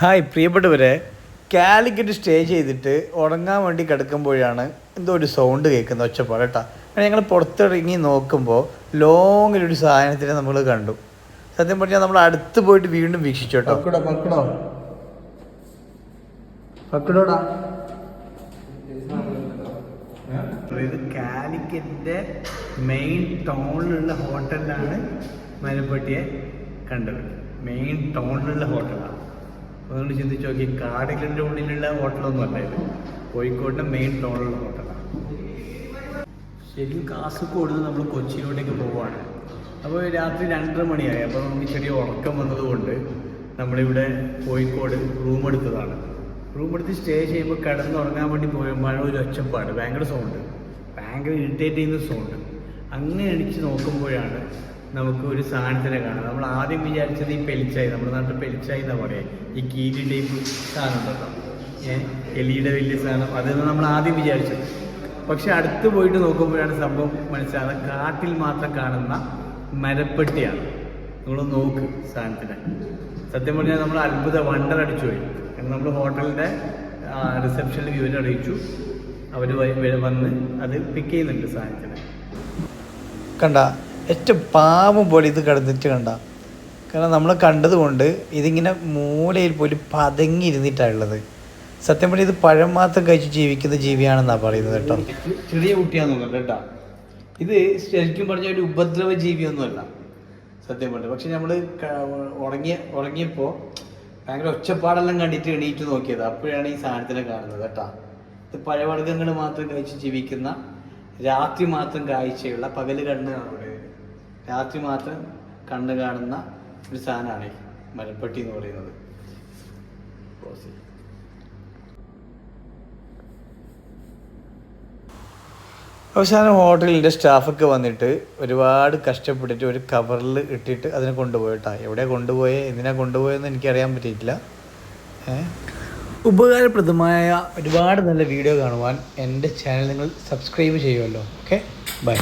Hi പ്രിയപ്പെട്ടവരെ. Calicut stay ചെയ്തിട്ട് ഉറങ്ങാൻ വേണ്ടി കിടക്കുമ്പോഴാണ് എന്തോ ഒരു സൗണ്ട് കേൾക്കുന്ന ഒച്ചപ്പാട് കേട്ടോ. അങ്ങനെ ഞങ്ങൾ പുറത്തിറങ്ങി നോക്കുമ്പോൾ ലോങ്ങിലൊരു സാധനത്തിനെ നമ്മൾ കണ്ടു. സത്യം പറഞ്ഞാൽ നമ്മൾ അടുത്ത് പോയിട്ട് വീണ്ടും വീക്ഷിച്ചു കേട്ടോ. പക്കടോ കാലിക്കറ്റിന്റെ മെയിൻ ടൗണിലുള്ള ഹോട്ടലാണ് മലപ്പട്ടിയെ കണ്ടത്. മെയിൻ ടൗണിലുള്ള ഹോട്ടലാണ് അതുകൊണ്ട് ചിന്തിച്ച് നോക്കി കാടുകളുടെ ഉള്ളിലുള്ള ഹോട്ടലൊന്നും അല്ല ഇത്. കോഴിക്കോടിന്റെ മെയിൻ ടൗണിലുള്ള ഹോട്ടലാണ് ശരിക്കും കാസർഗോഡ് നിന്ന് നമ്മൾ കൊച്ചിയിലോട്ടേക്ക് പോവുകയാണ് അപ്പോൾ രാത്രി രണ്ടര മണിയായി. അപ്പോൾ നമുക്ക് ചെറിയ ഉറക്കം വന്നതുകൊണ്ട് നമ്മളിവിടെ കോഴിക്കോട് റൂം എടുത്തതാണ്. റൂം എടുത്ത് സ്റ്റേ ചെയ്യുമ്പോൾ കിടന്ന് ഉറങ്ങാൻ വേണ്ടി പോയപ്പോഴാണ് ഒരു ഒച്ചപ്പാട്. ഭയങ്കര സൗണ്ട് ഭയങ്കര ഇറിറ്റേറ്റ് ചെയ്യുന്ന സൗണ്ട് അങ്ങനെ എണിച്ച് നോക്കുമ്പോഴാണ് നമുക്ക് ഒരു സാധനത്തിനെ കാണാം. നമ്മൾ ആദ്യം വിചാരിച്ചത് ഈ പെലിച്ചായി നമ്മുടെ നാട്ടിൽ പെലിച്ചായി എന്നാ പറയാം? ഈ കീരി ടൈപ്പ് സാധനം ഉണ്ടല്ലോ. എലിയുടെ വലിയ സാധനം. അതെന്ന് നമ്മൾ ആദ്യം വിചാരിച്ചത്. പക്ഷെ അടുത്ത് പോയിട്ട് നോക്കുമ്പോഴാണ് സംഭവം മനസ്സിലാകുന്നത്. കാട്ടിൽ മാത്രം കാണുന്ന മരപ്പെട്ടിയാണ്. നമ്മൾ നോക്ക് സാധനത്തിന്. സത്യം പറഞ്ഞാൽ നമ്മൾ അത്ഭുത വണ്ടർ അടിച്ചു പോയി. കാരണം നമ്മൾ ഹോട്ടലിന്റെ റിസപ്ഷനിൽ വിവരം അറിയിച്ചു. അവർ വന്ന് അത് പിക്ക് ചെയ്യുന്നുണ്ട് സാധനത്തിന്. കണ്ട ഏറ്റവും പാവം പോലെ ഇത് കിടന്നിട്ട് കണ്ട. കാരണം നമ്മൾ കണ്ടതുകൊണ്ട് ഇതിങ്ങനെ മൂലയിൽ പോലും പതങ്ങിയിരുന്നിട്ടാണുള്ളത് സത്യം പറഞ്ഞാൽ ഇത് പഴം മാത്രം കഴിച്ച് ജീവിക്കുന്ന ജീവിയാണെന്നാണ് പറയുന്നത് കേട്ടോ. ചെറിയ കുട്ടിയാന്ന് കേട്ടോ. ഇത് ശരിക്കും പറഞ്ഞ ഒരു ഉപദ്രവ ജീവിയൊന്നുമല്ല. സത്യം പറഞ്ഞു. പക്ഷെ നമ്മൾ ഉറങ്ങിയ ഉറങ്ങിയപ്പോൾ ഭയങ്കര ഒച്ചപ്പാടെല്ലാം കണ്ടിട്ട് എണീറ്റ് നോക്കിയത്. അപ്പോഴാണ് ഈ സാധനത്തിനെ കാണുന്നത് കേട്ടോ. ഇത് പഴവർഗങ്ങൾ മാത്രം കഴിച്ച് ജീവിക്കുന്ന രാത്രി മാത്രം കാഴ്ചയുള്ള പകൽ കണ്ണ് രാത്രി മാത്രം കണ്ണ് കാണുന്ന ഒരു സാധനമാണ് ഈ മരപ്പെട്ടി എന്ന് പറയുന്നത്. അവസാനം ഹോട്ടലിന്റെ സ്റ്റാഫൊക്കെ വന്നിട്ട് ഒരുപാട് കഷ്ടപ്പെട്ടിട്ട് ഒരു കവറിൽ ഇട്ടിട്ട് അതിനെ കൊണ്ടുപോയിട്ടാ. എവിടെ കൊണ്ടുപോയേ എന്തിനാ കൊണ്ടുപോയെന്ന് എനിക്കറിയാൻ പറ്റിയിട്ടില്ല? ഉപകാരപ്രദമായ ഒരുപാട് നല്ല വീഡിയോ കാണുവാൻ എന്റെ ചാനൽ നിങ്ങൾ സബ്സ്ക്രൈബ് ചെയ്യുമല്ലോ. ഓക്കെ? ബൈ.